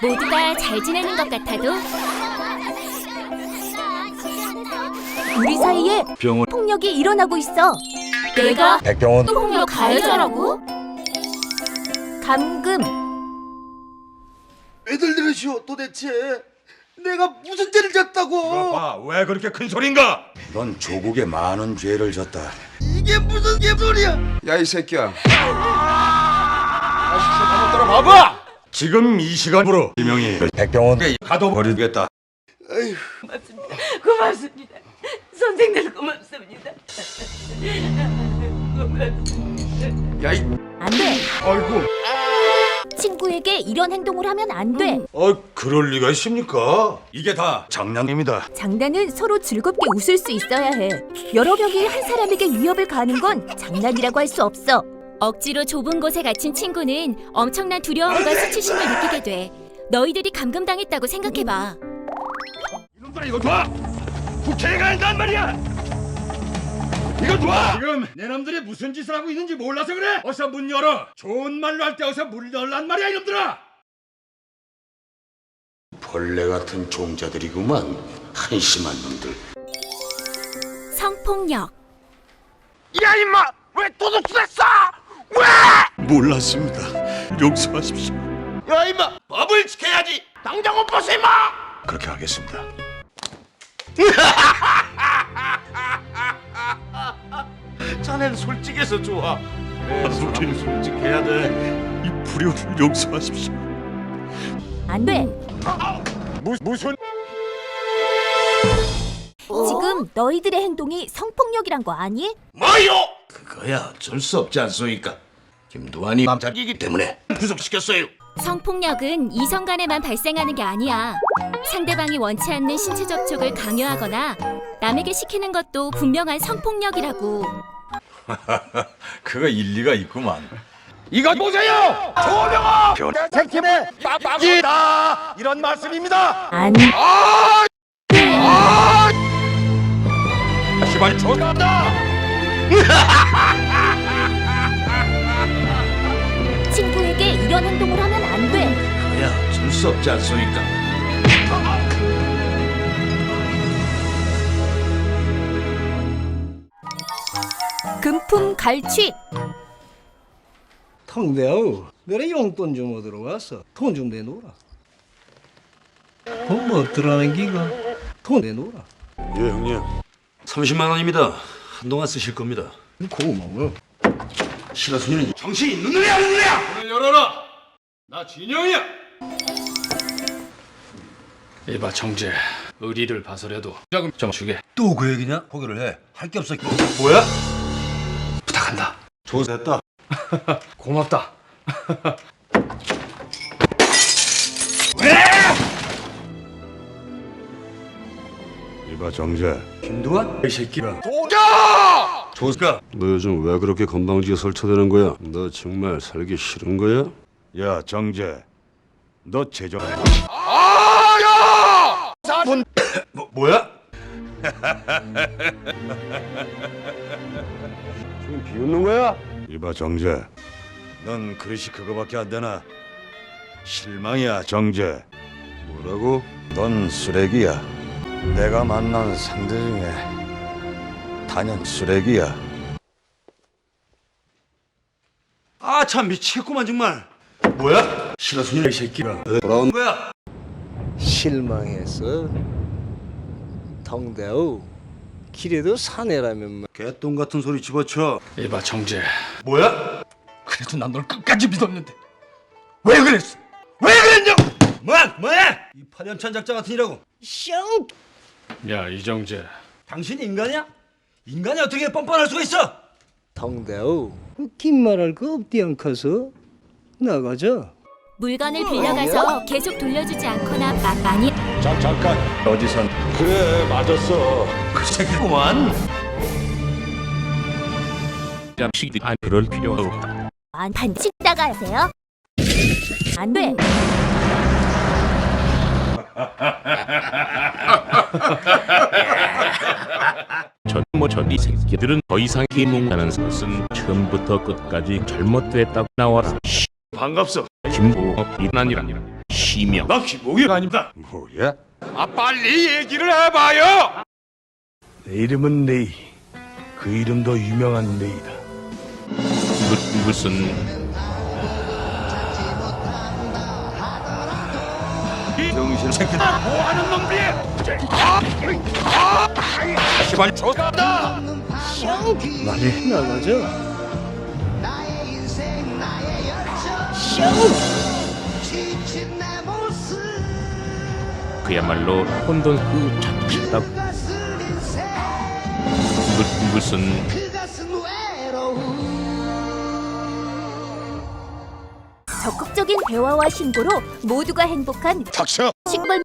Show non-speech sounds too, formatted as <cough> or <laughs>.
모두가 잘 지내는 것 같아도 우리 사이에 병원 폭력이 일어나고 있어. 내가 백병원 또 폭력 가해자라고? 감금. 왜들 들으시오 도대체 내가 무슨 죄를 졌다고 봐왜 그렇게 큰 소린가? 넌 조국에 많은 죄를 졌다. 이게 무슨 개소리야 야 이 새끼야 지금 이 시간으로 이명이 백병원 가둬버리겠다 고맙습니다. 선생님 고맙습니다. 야 이 안 돼. 아이고 친구에게 이런 행동을 하면 안 돼. 어 그럴 리가 있습니까? 이게 다 장난입니다 장난은 서로 즐겁게 웃을 수 있어야 해. 여러 명이 한 사람에게 위협을 가하는 건 장난이라고 할 수 없어. 억지로 좁은 곳에 갇힌 친구는 엄청난 두려움과 수치심을 느끼게 돼. 너희들이 감금당했다고 생각해봐. 이놈들아 이거 놔! 국회에 가야 한단 말이야! 이거 놔! 지금 내 놈들이 무슨 짓을 하고 있는지 몰라서 그래! 어서 문 열어! 좋은 말로 할 때 어서 문 열란 말이야 이놈들아! 벌레 같은 종자들이구만. 한심한 놈들. 성폭력. 야 임마 왜 도둑질했어 몰랐습니다. 용서하십시오. 야 임마! 법을 지켜야지! 당장 옷 벗어 임마! 그렇게 하겠습니다. <laughs> 자네는 솔직해서 좋아. 우리는 솔직해야 돼. 이 불효를 용서하십시오. 안 돼. 무, 무슨 지금 너희들의 행동이 성폭력이란 거 아니? 뭐요! 그거야 어쩔 수 없지 않소니까? 김두한이 남자이기 때문에 구속시켰어요. 성폭력은 이성 간에만 발생하는 게 아니야. 상대방이 원치 않는 신체 접촉을 강요하거나 남에게 시키는 것도 분명한 성폭력이라고. <laughs> 그거 일리가 있구만. 이거 보세요! 조명호 생팀의 빡빡이다 이런 말씀입니다! 안 시발 조간다 <laughs> 친구에게 이런 행동을 하면 안 돼. 야 어쩔 수 없지 않소니까 금품 갈취. 통대우 너네 용돈 좀 얻으러 왔어 돈 좀 내놓으라 뭐 어떠라는 기가 돈 내놓으라 예, 형님. 30만 원입니다. 한동안 쓰실 겁니다. 고마워 신하순이는 정신 있는 놈이야 없는 놈이야! 문을 열어라! 나 진영이야! 이봐 정재. 의리를 봐서라도 자금 좀 주게. 또 그 얘기냐? 포기를 해. 할 게 없어. 뭐야? 부탁한다. 조사했다. <laughs> 고맙다 이봐 정재 김두한? 이 새끼가 조사. 너 요즘 왜 그렇게 건방지게 설쳐대는 거야? 너 정말 살기 싫은 거야? 야 정재 너 재정 <coughs> 뭐, 뭐야? <laughs> 지금 비웃는 거야? 이봐 정재 넌 그릇이 그거밖에 안 되나 실망이야 정재 뭐라고? 넌 쓰레기야 내가 만난 상대 중에 단연 쓰레기야 아, 참 미치겠구만 정말. 뭐야? 신하순이 이 새끼가 돌아온 거야? 실망했어 통대우 길에도 사내라면 뭐. 개똥 같은 소리 집어쳐. 이봐 정재 뭐야? 그래도 난 널 끝까지 믿었는데 왜 그랬어? 왜 그랬냐? 뭐야? 뭐야? 이 파렴찬 작자 같은 이라고. 쌍 야 이정재 당신 인간이야? 인간이 어떻게 뻔뻔할 수가 있어? 통대우 긴 말할 거 없디 않고서 나가자 물건을 빌려가서 계속 돌려주지 않거나 마, 많이 잠, 잠깐 어디선 그래 맞았어 그 새끼구만. 잠시 안 그럴 필요 없다 안 반칙 나가세요. 안 돼. <laughs> 전뭐전이 새끼들은 더 이상 희롱하는 것은 처음부터 끝까지 잘못됐다고 나와라. 반갑소 김보업이 아니라 시명 나 김옥이가 아닙니다. 뭐야? 아 빨리 얘기를 해봐요. 내 이름은 레이. 그 이름도 유명한 레이다. 무, 무슨 정신 새끼들 뭐하는 놈들이야? 아, 아, 시발 족같다. 많이 나가자. 그야말로 혼돈 그 잡히다 무, 무슨 적극적인 대화와 신고로 모두가 행복한 닥쳐. 식물